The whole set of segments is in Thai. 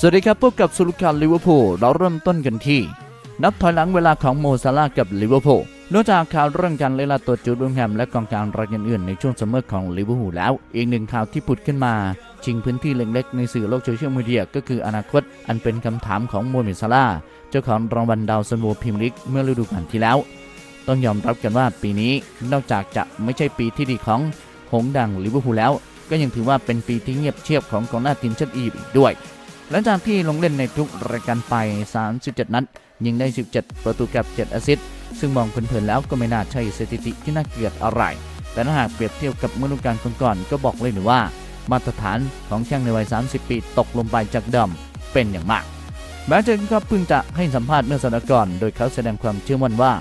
สวัสดีครับพบกับสุลุการลิเวอร์พูลเราเริ่มต้นกันที่ นับถอยหลังเวลาของโมซาลากับลิเวอร์พูลนอกจากข่าวเรื่องการเล่นลาตัวจูดวงแฮมและกองกลางรายอื่นๆในช่วงซัมเมอร์ของลิเวอร์พูลแล้ว อีกหนึ่งข่าวที่ผุดขึ้นมา ชิงพื้นที่เล็กๆ ในสื่อโลกโซเชียลมีเดียก็คืออนาคต อันเป็นคำถามของโมเมซาลาเจ้าของรางวัลดาวซันโวพรีเมียร์ลีกเมื่อฤดูกาลที่แล้ว ต้องยอมรับกันว่าปีนี้นอกจากจะไม่ใช่ปีที่ดีของหงดังลิเวอร์พูลแล้ว ก็ยังถือว่าเป็นปีที่เงียบเชียบของกองหน้าทีมชาติอียิปต์อีกด้วย หลังจากที่ลงเล่นในทุกรายการไป 37 นัด ยิงได้ 17 ประตูกับ 7 แอสซิสต์ ซึ่งมองเผินๆแล้วก็ไม่น่าใช่สถิติที่น่าเกลียดอะไร แต่ถ้าหากเปรียบเทียบกับเมื่อฤดูกาลก่อนๆก็บอกเลยหรือว่า มาตรฐานของแข้งในวัย 30 ปีตกลงไปจากเดิมเป็นอย่างมาก แม้จะก็เพิ่งจะให้สัมภาษณ์เมื่อสัปดาห์ก่อน โดยเขาแสดงความเชื่อมั่นว่า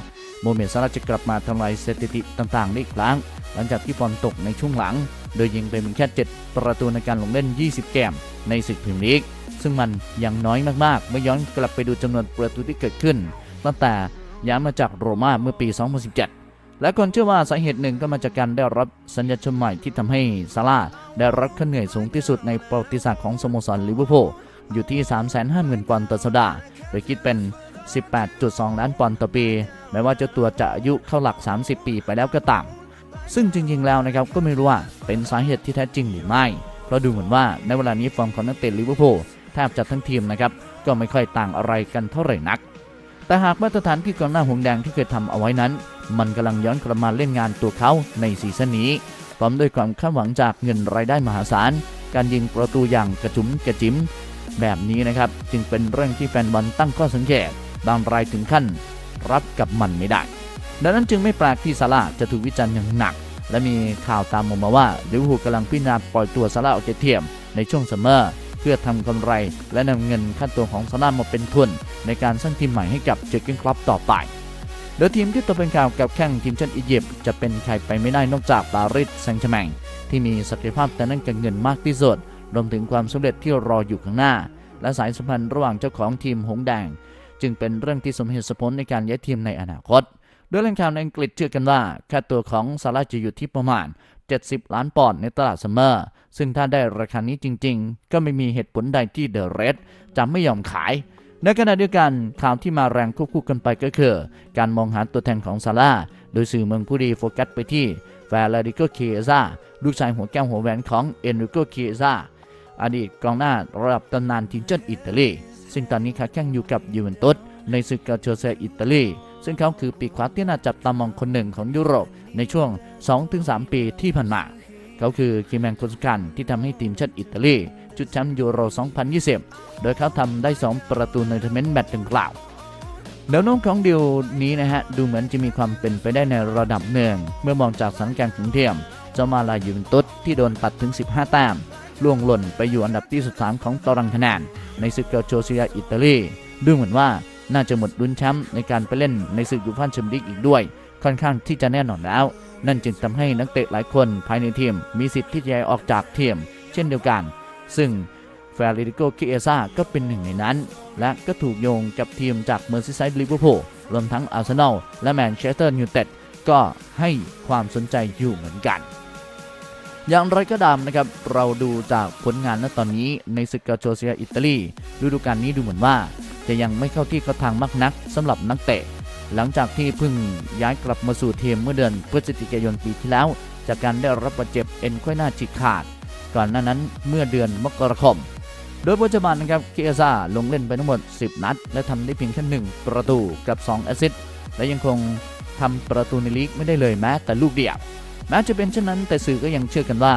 โมเมดซาลาจะกลับมาทำลายสถิติต่างๆได้อีกครั้ง หลังจากที่ฟอร์มตกในช่วงหลัง โดยยิงไปเพียงแค่ 7 ประตูในการลงเล่น 20แกมในศึกพรีเมียร์ลีก ซึ่งมันยังน้อยมากๆ เมื่อย้อนกลับไปดูจำนวนประตูที่เกิดขึ้น ตั้งแต่ย้ายมาจากโรม่าเมื่อปี 2017 และคนเชื่อว่าสาเหตุหนึ่งก็มาจากการได้รับสัญญาชมใหม่ที่ทำให้ซาร่าได้รับค่าเหนื่อยสูงที่สุดในประวัติศาสตร์ของสโมสรลิเวอร์พูลอยู่ที่ 350,000ปอนด์ต่อสัปดาห์โดยคิดเป็น 18.2 ล้านปอนด์ต่อปี แม้ว่าเจ้าตัวจะอายุเข้าหลัก 30 ปีไปแล้วก็ตาม ซึ่งจริงๆ แล้วนะครับก็ไม่รู้ว่าเป็นสาเหตุที่แท้จริงหรือไม่ เพราะดูเหมือนว่าในเวลานี้ฟอร์มของนักเตะลิเวอร์พูล แทบจะทั้งทีมนะครับก็ไม่ค่อยต่างอะไรกันเท่าไหร่นัก แต่หากมาตรฐานที่กองหน้าหงแดงที่เคยทำเอาไว้นั้น มันกำลังย้อนกลับมาเล่นงานตัวเขาในซีซั่นนี้พร้อมด้วยความคาดหวังจากเงินรายได้มหาศาล การยิงประตูอย่างกระจุมกระจิมแบบนี้นะครับจึงเป็นเรื่องที่แฟนบอลตั้งข้อสังเกตบางรายถึงขั้น รับกับมันไม่ได้ ดังนั้นจึงไม่แปลกที่ซาร่าจะถูกวิจารณ์อย่างหนัก และมีข่าวตามออกมาว่าลิเวอร์พูลกำลังพิจารณาปล่อยตัวซาร่าออกจากทีมในช่วงซัมเมอร์ พื่อทำกำไร และนำเงินค่าตัวของซาร่าห์มาเป็นทุน ในการสร้างทีมใหม่ให้กับเจอร์เกนคลับต่อไปโดยทีมที่ตกเป็นข่าวกับแข่งทีมชาติอียิปต์จะเป็นใครไปไม่ได้นอกจากปารีสแซงต์แชร์แมงที่มีศักยภาพแต่นั่นกับเงินมากที่สุดรวมถึงความสำเร็จที่รออยู่ข้างหน้า และสายสัมพันธ์ระหว่างเจ้าของทีมหงส์แดง จึงเป็นเรื่องที่สมเหตุสมผลในการย้ายทีมในอนาคตโดยแหล่งข่าวในอังกฤษเชื่อกันว่า ค่าตัวของซาร่าห์จะอยู่ที่ประมาณ 70 ล้านปอนด์ในตลาดซัมเมอร์ ซึ่งถ้าได้ราคานี้จริงๆ ก็ไม่มีเหตุผลใดที่เดอะเรดจะไม่ยอมขาย ในขณะเดียวกันข่าวที่มาแรงควบคู่กันไปก็คือ การมองหาตัวแทนของซาร่าโดยสื่อเมืองผู้ดีโฟกัสไปที่แฟร์ลาดิโกเคซาลูกชายหัวแก้วหัวแหวนของเอนริโกเคซาอดีตกองหน้าระดับตำนานทีมชาติอิตาลี ซึ่งตอนนี้ค้าแข่งอยู่กับยูเวนตุสในศึกกาโชเซอิตาลี ซึ่งเขาคือปีกขวาที่น่าจับตามองคนหนึ่งของยุโรปในช่วง 2-3 ปีที่ผ่านมา เขาคือคีแมนคนสำคัญที่ทำให้ทีมชาติอิตาลีชุดแชมป์ยูโร 2020 โดยเขาทำได้ 2 ประตูในทัวร์นาเมนต์แมตช์ดังกล่าวแนวโน้มของดีลนี้นะฮะ ดูเหมือนจะมีความเป็นไปได้ในระดับหนึ่ง เมื่อมองจากสถานการณ์ของเทียม เจ้ามาลายูเวนตุสที่โดนตัดถึง 15 แต้มล่วงหล่นไปอยู่อันดับที่ 13 ของตารางคะแนนในศึกเกาโชเซียอิตาลี ดูเหมือนว่าน่าจะหมดลุ้นแชมป์ในการไปเล่นในศึกยูฟ่าแชมเปี้ยนลีกอีกด้วย ค่อนข้างที่จะแน่นอนแล้ว นั่นจึงทำให้นักเตะหลายคนภายในทีมมีสิทธิ์ที่จะย้ายออกจากทีม เช่นเดียวกัน ซึ่งเฟรริโกคิเอซาก็เป็นหนึ่งในนั้น และก็ถูกโยงกับทีมจากเมอร์ซิไซด์ลิเวอร์พูลรวมทั้งอาร์เซนอลและแมนเชสเตอร์ยูไนเต็ดก็ให้ความสนใจอยู่เหมือนกัน อย่างไรก็ตามนะครับ เราดูจากผลงานณตอนนี้ในศึกกาโชเซียอิตาลีฤดูกาลนี้ดูเหมือนว่า จะยังไม่เข้าที่เข้าทางมากนักสำหรับนักเตะ หลังจากที่เพิ่งย้ายกลับมาสู่ทีมเมื่อเดือนพฤศจิกายนปีที่แล้ว จากการได้รับบาดเจ็บเอ็นไขว้หน้าฉีกขาด ก่อนหน้านั้นเมื่อเดือนมกราคม โดยปัจจุบันนะครับเคียซาลงเล่นไปทั้งหมด 10 นัด และทำได้เพียงแค่1ประตูกับ 2 แอสซิสต์และยังคงทำประตูในลีกไม่ได้เลยแม้แต่ลูกเดียวแม้จะเป็นเช่นนั้นแต่สื่อก็ยังเชื่อกันว่า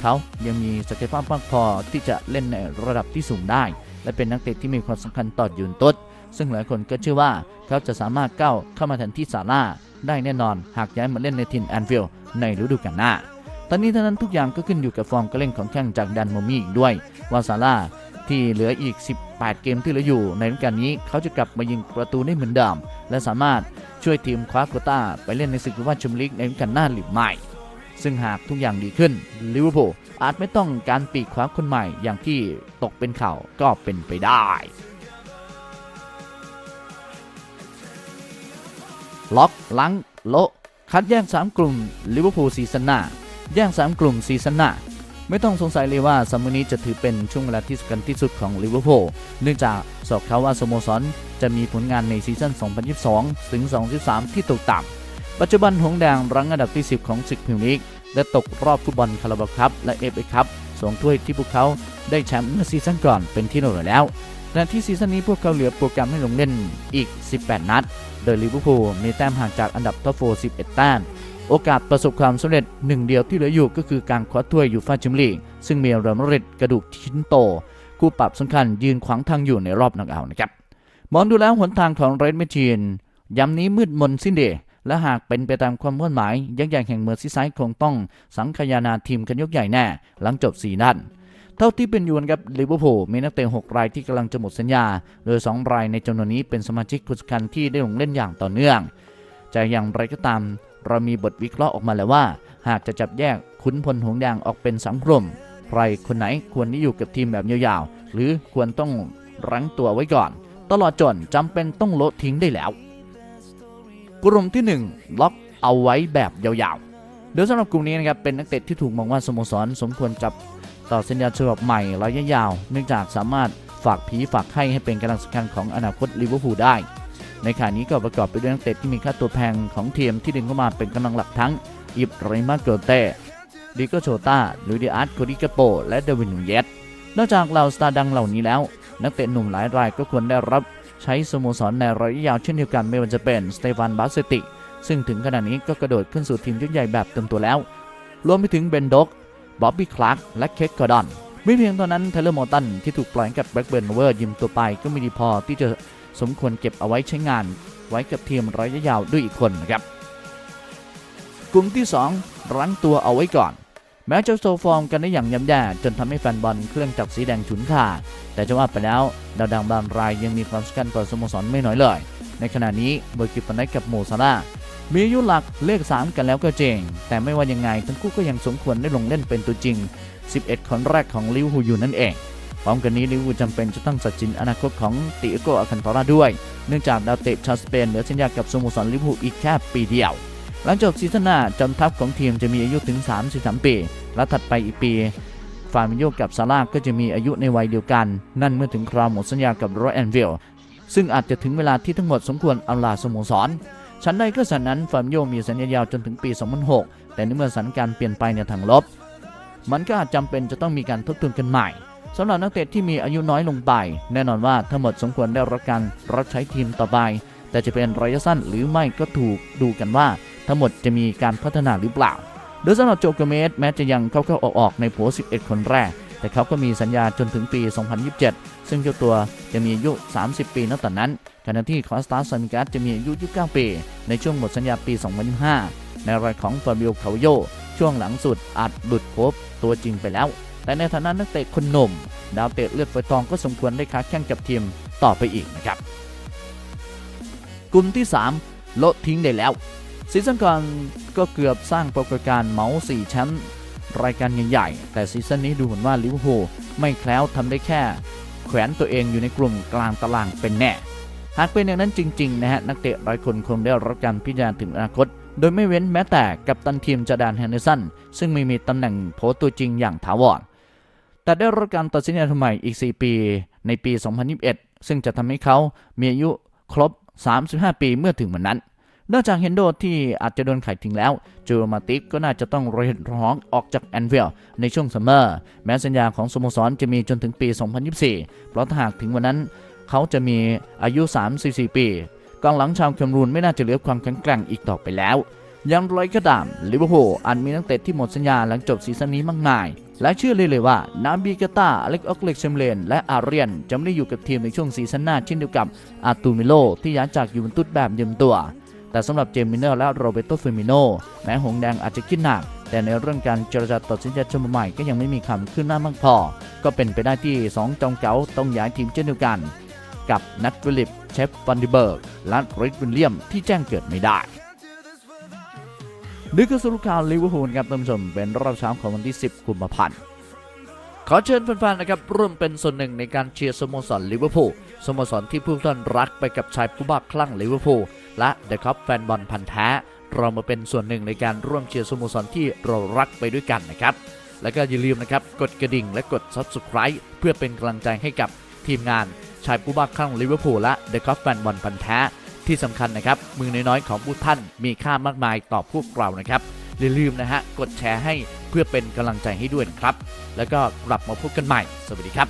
เขายังมีศักยภาพมากพอที่จะเล่นในระดับที่สูงได้ และเป็นนักเตะที่มีความสำคัญต่อยูนตุส ซึ่งหลายคนก็เชื่อว่าเขาจะสามารถก้าวเข้ามาแทนที่ซาร่าได้แน่นอนหากย้ายมาเล่นในทีมแอนฟิลด์ในฤดูกาลหน้า ตอนนี้เท่านั้นทุกอย่างก็ขึ้นอยู่กับฟอร์มการเล่นของแข้งจากดันโมมี่อีกด้วยว่าซาร่าที่เหลืออีก 18 เกมที่เหลืออยู่ ในฤดูกาลนี้เขาจะกลับมายิงประตูได้เหมือนเดิมและสามารถช่วยทีมคว้าโคต้าไปเล่นในศึกยูฟ่าชมเลีกในฤดูกาลหน้าหรือไม่ ซึ่งหากทุกอย่างดีขึ้นลิเวอร์พูลอาจไม่ต้องการปีกขวาคนใหม่อย่างที่ตกเป็นข่าวก็เป็นไปได้ ล็อกลังโละคัดแยก 3 กลุ่มลิเวอร์พูลซีซั่นหน้าแยก 3 กลุ่มซีซั่นหน้าไม่ต้องสงสัยเลยว่าซัมเมอร์นี้จะถือเป็นช่วงเวลาที่สำคัญที่สุดของลิเวอร์พูลเนื่องจากสอบเขาว่าสโมสรจะมีผลงานในซีซั่น 2022 ถึง 2023 ที่ตกต่ำปัจจุบันหงแดงรั้งอันดับที่ 10 ของศึกพรีเมียร์ลีกและตกรอบฟุตบอลคาราบาคัพและเอฟเอคัพสองถ้วยที่พวกเขาได้แชมป์เมื่อซีซั่นก่อนเป็นที่เรียบร้อยแล้ว ขณะที่ซีซั่นนี้พวกเขาเหลือโปรแกรมให้ลงเล่นอีก 18 นัด โดยลิเวอร์พูลมีแต้มห่างจากอันดับท็อปโฟร์11แต้มโอกาสประสบความสำเร็จหนึ่งเดียวที่เหลืออยู่ก็คือการคว้าถ้วยยูฟ่าแชมเปี้ยนลีกซึ่งมีเรอัลมาดริดกระดูกชิ้นโต คู่ปรับสำคัญยืนขวางทางอยู่ในรอบนักเอานะครับมองดูแล้วหนทางของเรดเมชีนย้ำนี้มืดมนสิ้นเดชและหากเป็นไปตามความมุ่งหมาย ยักษ์ใหญ่แห่งเมอร์ซิไซด์คงต้องสังคายนาทีมกันยกใหญ่แน่ หลังจบ4นัด เท่าที่เป็นอยู่นะครับลิเวอร์พูลมีนักเตะ6รายที่กำลังจะหมดสัญญา โดย 2 รายในจำนวนนี้เป็นสมาชิกคนสำคัญที่ได้ลงเล่นอย่างต่อเนื่องจะอย่างไรก็ตาม เรามีบทวิเคราะห์ออกมาแล้วว่า หากจะจับแยกขุนพลหงส์แดงออกเป็นสามกลุ่มใครคนไหนควรที่อยู่กับทีมแบบยาวๆ หรือควรต้องรั้งตัวไว้ก่อน ตลอดจนจำเป็นต้องโละทิ้งได้แล้ว กลุ่มที่ 1 ล็อกเอาไว้แบบยาวๆโดยสำหรับกลุ่มนี้นะครับเป็นนักเตะที่ถูกมองว่าสโมสรสมควรจับ ต่อสัญญาฉบับใหม่ระยะยาว เนื่องจากสามารถฝากผีฝากไข่ให้เป็นกำลังสำคัญของอนาคตลิเวอร์พูลได้ ในขณะนี้ก็ประกอบไปด้วยนักเตะที่มีค่าตัวแพงของทีมที่ดึงเข้ามาเป็นกำลังหลักทั้งอิบราฮิมาเกลเต้ดิโกโชตาลูดิอาร์ตโคดิกาโป และเดวินนูเยตนอกจากเหล่าสตาร์ดังเหล่านี้แล้ว นักเตะหนุ่มหลายรายก็ควรได้รับใช้สโมสรในระยะยาวเช่นเดียวกันไม่ว่าจะเป็นสเตฟานบาสเซติ ซึ่งถึงขณะนี้ก็กระโดดขึ้นสู่ทีมยุคใหญ่แบบเต็มตัวแล้ว รวมไปถึงเบนด็อก บ๊อบบี้คลาร์กและเค้กอร์ดอนไม่เพียงเท่านั้นเทเลอร์มอร์ตันที่ถูกปล่อยกับแบล็กเบิร์นเวอร์ยืมตัวไปก็ไม่ดีพอที่จะสมควรเก็บเอาไว้ใช้งาน ไว้กับทีมระยะยาวด้วยอีกคนนะครับกลุ่มที่ 2 รั้งตัวเอาไว้ก่อน แม้จะโซฟอร์มกันได้อย่างย่ำแย่จนทำให้แฟนบอลเครื่องจักรสีแดงฉุนขาดแต่จะว่าไปแล้วดาวดังบางรายยังมีความสำคัญต่อสโมสรไม่น้อยเลย ในขณะนี้เบอร์กิปปันไดกับโมซาร่า มีอายุหลักเลข 3 กันแล้วก็เจง แต่ไม่ว่ายังไงทั้งคู่ก็ยังสมควรได้ลงเล่นเป็นตัวจริง 11 คนแรกของลิเวอร์พูลอยู่นั่นเองพร้อมกันนี้ลิเวอร์พูจำเป็นจะต้องตัดสินอนาคตของติโกอาคันทาราด้วย เนื่องจากดาวเตะชาวสเปนเหลือสัญญากับสโมสรลิเวอร์พูลอีกแค่ปีเดียว หลังจบซีซั่นหน้าจำทัพของทีมจะมีอายุถึง 33 ปี และถัดไปอีกปีฟาร์มิโยกับซาร่าก็จะมีอายุในวัยเดียวกัน นั่นเมื่อถึงคราวหมดสัญญากับโรแอนวิลซึ่งอาจจะถึงเวลาที่ทั้งหมดสมควรอำลาสโมสร ฉันใดก็ฉันนั้นฟาร์มโยมีสัญญายาวจนถึงปี 2006 แต่ในเมื่อสถานการณ์เปลี่ยนไปในทางลบ มันก็อาจจำเป็นจะต้องมีการทบทวนกันใหม่สำหรับนักเตะที่มีอายุน้อยลงไป แน่นอนว่าทั้งหมดสมควรได้รับการรับใช้ทีมต่อไป แต่จะเป็นระยะสั้นหรือไม่ก็ถูกดูกันว่า ทั้งหมดจะมีการพัฒนาหรือเปล่า โดยสำหรับโจเกเมสแม้จะยังเข้าๆออกๆในโผ11 คนแรก แต่เขาก็มีสัญญาจนถึงปี 2027 ซึ่งเจ้าตัวจะมีอายุ 30 ปีนับแต่นั้นขณะที่คอสตาซันการ์ดจะมีอายุ 29 ปี ในช่วงหมดสัญญาปี 2025 ในรายของฟาบิโอคาโยช่วงหลังสุดอาจหลุดโคบตัวจริงไปแล้ว แต่ในฐานะนักเตะคนหนุ่ม ดาวเตะเลือดฝอยทองก็สมควรได้ค้าแข่งกับทีมต่อไปอีกนะครับ กลุ่มที่3โละทิ้งได้แล้วซีซั่นก่อนก็เกือบสร้างปรากฏการณ์เมาสี่แชมป์ รายการใหญ่ๆ แต่ซีซั่นนี้ดูเหมือนว่าลิเวอร์พูลไม่แคล้วทำได้แค่ แขวนตัวเองอยู่ในกลุ่มกลางตารางเป็นแน่ หากเป็นอย่างนั้นจริงๆนะฮะนักเตะหลายคนคงได้รับการพิจารณาถึงอนาคต โดยไม่เว้นแม้แต่กับตันทีมจาดานแฮนเดอร์สันซึ่งไม่มีตำแหน่งโผตัวจริงอย่างถาวรแต่ได้รับการตัดสินใจทำไมอีก 4 ปี ในปี 2021 ซึ่งจะทำให้เขามีอายุครบ 35 ปีเมื่อถึงวันนั้น นอกจากเฮนโดที่อาจจะโดนขายทิ้งแล้วจูมาติกก็น่าจะต้องระเหตุร้องออกจากแอนฟิลด์ในช่วงซัมเมอร์ แม้สัญญาของสโมสรจะมีจนถึงปี 2024 เพราะถ้าหากถึงวันนั้น เขาจะมีอายุ 34 ปีกองหลังชาวแคมรูนไม่น่าจะเหลือความแข็งแกร่งอีกต่อไปแล้วอย่างไรก็ตามลิเวอร์พูลอาจมีนักเตะที่หมดสัญญาหลังจบซีซั่นนี้มากมาย และเชื่อเลยเลยว่านาบีกาตาอเล็กออกเล็กเชมเลน และอาเรียน จะไม่ได้อยู่กับทีมในช่วงซีซั่นหน้าเช่นเดียวกับอาตูมิโลที่ย้ายจากยูเวนตุสแบบยืมตัว แต่สำหรับเจมินเนอร์และโรเบโตเฟมิโนแม้หงแดงอาจจะคิดหนัก แต่ในเรื่องการเจรจาตัดสินใจชมใหม่ก็ยังไม่มีคำขึ้นหน้ามากพอ ก็เป็นไปได้ที่สองจองเก๋าต้องย้ายทีมเช่นเดียวกัน กับนัทฟิลิปเชฟฟันดิเบิร์กและริชวิลเลียมที่แจ้งเกิดไม่ได้นี่คือสรุปข่าวลิเวอร์พูลครับท่านผู้ชมเป็นรอบเช้าของวันที่ 10 กุมภาพันธ์ขอเชิญแฟนๆนะครับร่วมเป็นส่วนหนึ่งในการเชียร์สโมสรลิเวอร์พูลสโมสรที่ผู้ท่านรักไปกับชายผู้บ้าคลั่งลิเวอร์พูล และเดอะคัพแฟนบอลพันธ์แท้เรามาเป็นส่วนหนึ่งในการร่วมเชียร์สโมสรที่เรารักไปด้วยกันนะครับ แล้วก็อย่าลืมนะครับ กดกระดิ่งและกด Subscribe เพื่อเป็นกำลังใจให้กับทีมงานชายผู้บ้าคลั่งลิเวอร์พูลและเดอะคอฟแฟนบอลพันธ์แท้ที่สำคัญนะครับ มือน้อยๆของผู้ท่านมีค่ามากมายต่อพวกเรานะครับอย่าลืมนะฮะกดแชร์ให้เพื่อเป็นกำลังใจให้ด้วยนะครับ แล้วก็กลับมาพบกันใหม่ สวัสดีครับ